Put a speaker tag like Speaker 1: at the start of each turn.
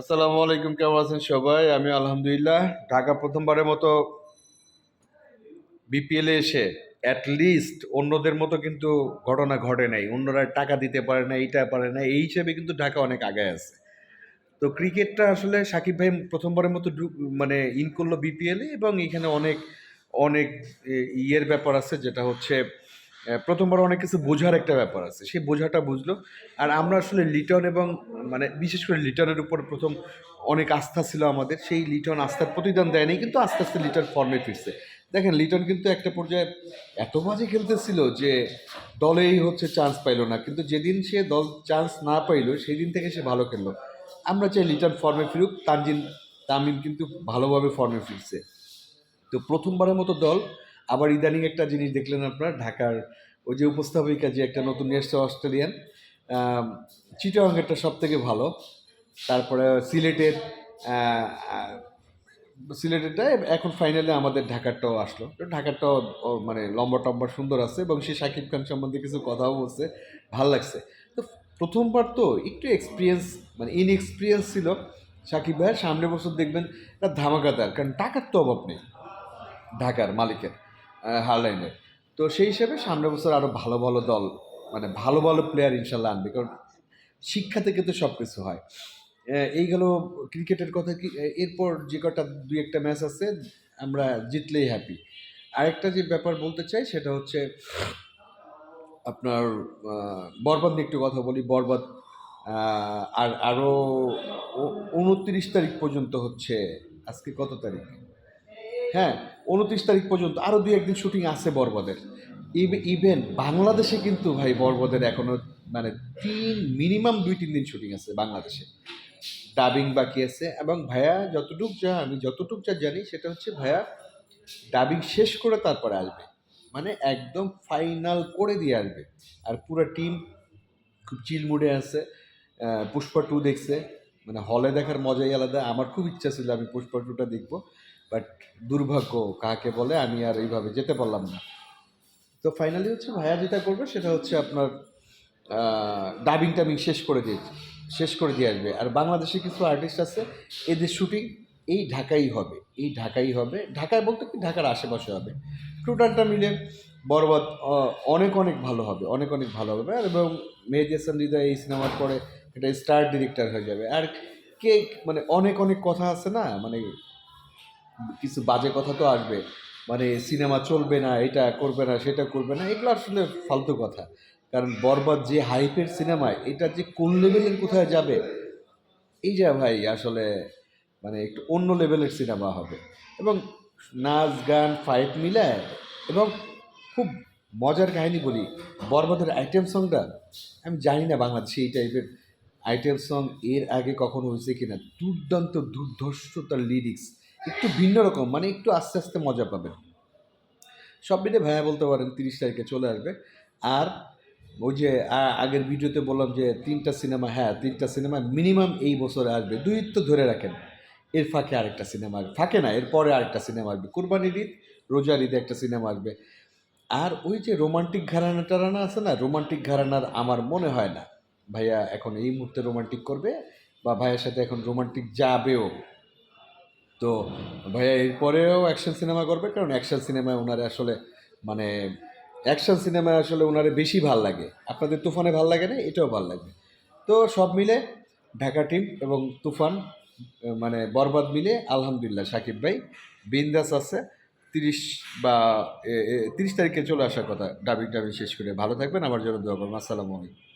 Speaker 1: আসসালামু আলাইকুম, কেমন আছেন সবাই? আমি আলহামদুলিল্লাহ, ঢাকা প্রথমবারের মতো বিপিএলে এসে লিস্ট অন্যদের মতো কিন্তু ঘটনা ঘটে নাই। অন্যরা টাকা দিতে পারে না, এইটা পারে না, এই হিসেবে কিন্তু ঢাকা অনেক আগে আছে। তো ক্রিকেটটা আসলে সাকিব ভাই প্রথমবারের মতো মানে ইন করল বিপিএলে এবং এখানে অনেক অনেক ইয়ের ব্যাপার আছে যেটা হচ্ছে প্রথমবার অনেক কিছু বোঝার একটা ব্যাপার আছে। সেই বোঝাটা বুঝলো। আর আমরা আসলে লিটন এবং মানে বিশেষ করে লিটনের উপর প্রথম অনেক আস্থা ছিল আমাদের। সেই লিটন আস্থার প্রতিদান দেয়নি, কিন্তু আস্তে আস্তে লিটন ফর্মে ফিরছে। দেখেন, লিটন কিন্তু একটা পর্যায়ে এত বাজে খেলতেছিল যে দলেই হচ্ছে চান্স পাইলো না। কিন্তু যেদিন সে দল চান্স না পাইলো সেই দিন থেকে সে ভালো খেললো। আমরা চাই লিটন ফর্মে ফিরুক, তানজিন, তামিম কিন্তু ভালোভাবে ফর্মে ফিরছে। তো প্রথমবারের মতো দল আবার ইদানিং একটা জিনিস দেখলেন আপনার, ঢাকার ওই যে উপস্থাপিকা যে একটা নতুন এসছে অস্ট্রেলিয়ান চিটাগাংয়েরটা সব থেকে ভালো। তারপরে সিলেটের সিলেটেরটা এখন ফাইনালে আমাদের ঢাকারটাও আসলো। ঢাকারটাও মানে লম্বা টম্বা সুন্দর আছে এবং সে শাকিব খান সম্বন্ধে কিছু কথাও বলছে, ভালো লাগছে। তো প্রথমবার তো একটু এক্সপিরিয়েন্স মানে ইনএক্সপিরিয়েন্স ছিল সাকিব ভাইয়ের। সামনে বছর দেখবেন ধামাকাদার কারণ টাকার তো অভাব নেই ঢাকার মালিকের। হারলাইনের। তো সেই হিসেবে সামনের বছর আরও ভালো ভালো দল মানে ভালো ভালো প্লেয়ার ইনশাল্লাহ আনবে, কারণ শিক্ষা থেকে তো সব কিছু হয় এই গেল ক্রিকেটের কথা কি এরপর যে কটা দুই একটা ম্যাচ আছে, আমরা জিতলেই হ্যাপি আরেকটা যে ব্যাপার বলতে চাই, সেটা হচ্ছে আপনার বরবাদ নিয়ে একটু কথা বলি। বরবাদ আর আরও উনত্রিশ তারিখ পর্যন্ত হচ্ছে, আজকে কত তারিখ? হ্যাঁ উনত্রিশ তারিখ পর্যন্ত আরও দুই একদিন শুটিং আছে বরবাদের। ইভেন বাংলাদেশে কিন্তু ভাই বরবাদের এখনও মানে তিন, মিনিমাম দুই, তিন দিন শুটিং আছে বাংলাদেশে। ডাবিং বাকি আছে এবং ভাইয়া যতটুক যা, আমি যতটুক যা জানি সেটা হচ্ছে ভাইয়া ডাবিং শেষ করে তারপরে আসবে। মানে একদম ফাইনাল করে দিয়ে আসবে। আর পুরো টিম খুব চিল মুডে আছে। পুষ্পা টু দেখছে। মানে হলে দেখার মজাই আলাদা। আমার খুব ইচ্ছা ছিল আমি পুষ্পা টুটা দেখব। বাট দুর্ভাগ্য কাকে বলে, আমি আর এইভাবে যেতে পারলাম না। তো ফাইনালি হচ্ছে ভাইয়া যেটা করবে, সেটা হচ্ছে আপনার ডাবিং টাবিং শেষ করে দিয়ে, শেষ করে দিয়ে আসবে। আর বাংলাদেশে কিছু আর্টিস্ট আছে, এদের শুটিং এই ঢাকাই হবে, এই ঢাকাই হবে। ঢাকায় বলতে কি, ঢাকার আশেপাশে হবে। টোটালটা মিলে বরবাদ অনেক অনেক ভালো হবে, অনেক অনেক ভালো হবে। আর এবং মেহেদি হাসান হৃদয় এই সিনেমার পরে এটা স্টার ডিরেক্টর হয়ে যাবে। আর কে মানে অনেক অনেক কথা আছে না মানে কিছু বাজে কথা তো আসবে। মানে সিনেমা চলবে না, এটা করবে না, সেটা করবে না, এগুলো আসলে ফালতু কথা। কারণ বরবাদ যে হাইপের সিনেমায় এটা যে কোন লেভেলের কোথায় যাবে? এই যা ভাই, আসলে মানে একটু অন্য লেভেলের সিনেমা হবে। এবং নাচ, গান ফাইট মিলায়, এবং খুব মজার কাহিনী বলি, বরবাদের আইটেম সংটা আমি জানি না বাংলাদেশে এই টাইপের আইটেম সং এর আগে কখনো হয়েছে কিনা। দুর্দান্ত দুর্ধর্ষ তার লিরিক্স একটু ভিন্ন রকম মানে একটু আস্তে আস্তে মজা পাবেন। সব মিলে ভাইয়া বলতে পারেন তিরিশ তারিখে চলে আসবে। আর ওই যে আগের ভিডিওতে বললাম যে তিনটা সিনেমা হ্যাঁ তিনটা সিনেমা মিনিমাম এই বছরে আসবে। দুই তো ধরে রাখেন, এর ফাঁকে আরেকটা সিনেমা আসবে। ফাঁকে না এরপরে আরেকটা সিনেমা আসবে। কুরবানির ঈদ, রোজার ঈদে একটা সিনেমা আসবে। আর ওই যে রোমান্টিক ঘরানা টারানা আছে না, রোমান্টিক ঘরানার আমার মনে হয় না। ভাইয়া এখন এই মুহূর্তে রোমান্টিক করবে বা ভাইয়ের সাথে এখন রোমান্টিক যাবেও। তো ভাইয়া, এরপরেও অ্যাকশন সিনেমা করবে? কারণ অ্যাকশন সিনেমায় ওনারে আসলে মানে অ্যাকশন সিনেমায় আসলে ওনারে বেশি ভালো লাগে। আপনাদের তুফানে ভালো লাগে না? এটাও ভালো লাগবে তো সব মিলে ঢাকা টিম এবং তুফান মানে বরবাদ মিলে আলহামদুলিল্লাহ সাকিব ভাই বিন্দাস আছে। তিরিশ বা তিরিশ তারিখে চলে আসার কথা। ডাবিং ডাবিং শেষ করে। ভালো থাকবেন। আমার জন্য দোয়া করবেন। আসসালামু আলাইকুম।